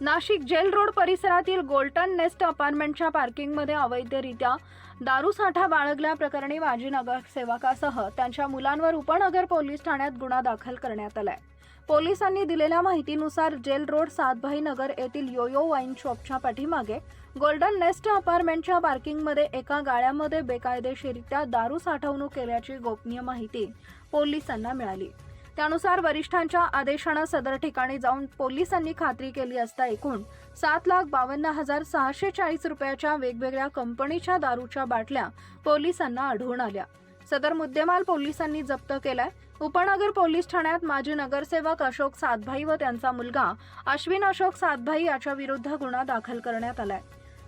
Nashik jail road परिसरातील गोल्टन nest अपार्टमेंटच्या पार्किंगमध्ये अवैधरित्या दारू साठा बाळगल्याप्रकरणी माजी नगरसेवकासह त्यांच्या मुलांवर उपनगर पोलीस ठाण्यात गुन्हा दाखल करण्यात आलाय. पोलिसांनी दिलेल्या माहितीनुसार जेल रोड सातभाई नगर येथील योयो वाईन शॉपच्या पाठीमागे गोल्डन नेस्ट अपार्टमेंटच्या पार्किंगमध्ये एका गाळ्यामध्ये बेकायदेशीरित्या दारू साठवणूक केल्याची गोपनीय माहिती पोलिसांना मिळाली. त्यानुसार वरिष्ठांच्या आदेशानं सदर ठिकाणी जाऊन पोलिसांनी खात्री केली असता एकूण सात लाख बावन्न हजार सहाशे चाळीस रुपयाच्या वेगवेगळ्या कंपनीच्या दारूच्या बाटल्या पोलिसांना आढळून आल्या. सदर मुद्देमाल पोलिसांनी जप्त केलाय. उपनगर पोलीस ठाण्यात माजी नगरसेवक अशोक सातभाई व त्यांचा मुलगा अश्विन अशोक सातभाई याच्या विरुद्ध गुन्हा दाखल करण्यात आलाय.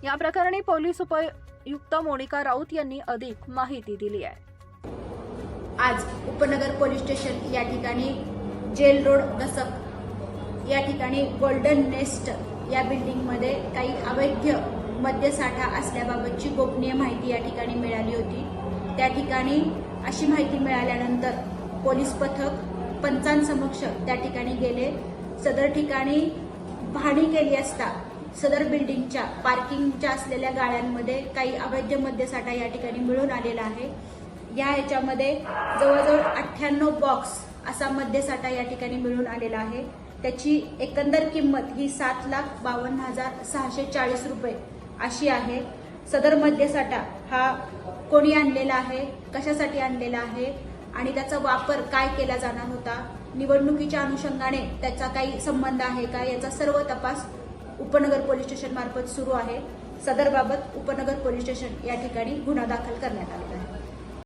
या प्रकरणी पोलीस उपयुक्त मोनिका राऊत यांनी अधिक माहिती दिली आहे. आज उपनगर पोलीस स्टेशन या ठिकाणी जेल रोड दसक या ठिकाणी गोल्डन नेस्ट या बिल्डिंगमध्ये काही अवैध मद्यसाठा असल्याबाबतची गोपनीय माहिती या ठिकाणी मिळाली होती. त्या ठिकाणी अशी माहिती मिळाल्यानंतर पोलीस पथक पंचांसमक्ष त्या ठिकाणी गेले. सदर ठिकाणी पाहणी केली असता सदर बिल्डिंगच्या पार्किंगच्या असलेल्या गाड्यांमध्ये काही अवैध मद्यसाठा या ठिकाणी मिळून आलेला आहे. या ह्याच्यामध्ये जवळजवळ अठ्ठ्याण्णव बॉक्स असा मद्यसाठा या ठिकाणी मिळून आलेला आहे. त्याची एकंदर किंमत ही सात लाख बावन्न हजार सहाशे चाळीस रुपये अशी आहे. सदर मद्यसाठा हा कोणी आणलेला आहे? कशासाठी आणलेला आहे? आणि त्याचा वापर काय केला जाणार होता? निवडणुकीच्या अनुषंगाने त्याचा काही संबंध आहे का? याचा सर्व तपास उपनगर पोलीस स्टेशन मार्फत सुरू आहे. सदरबाबत उपनगर पोलीस स्टेशन या ठिकाणी गुन्हा दाखल करण्यात आलेला आहे.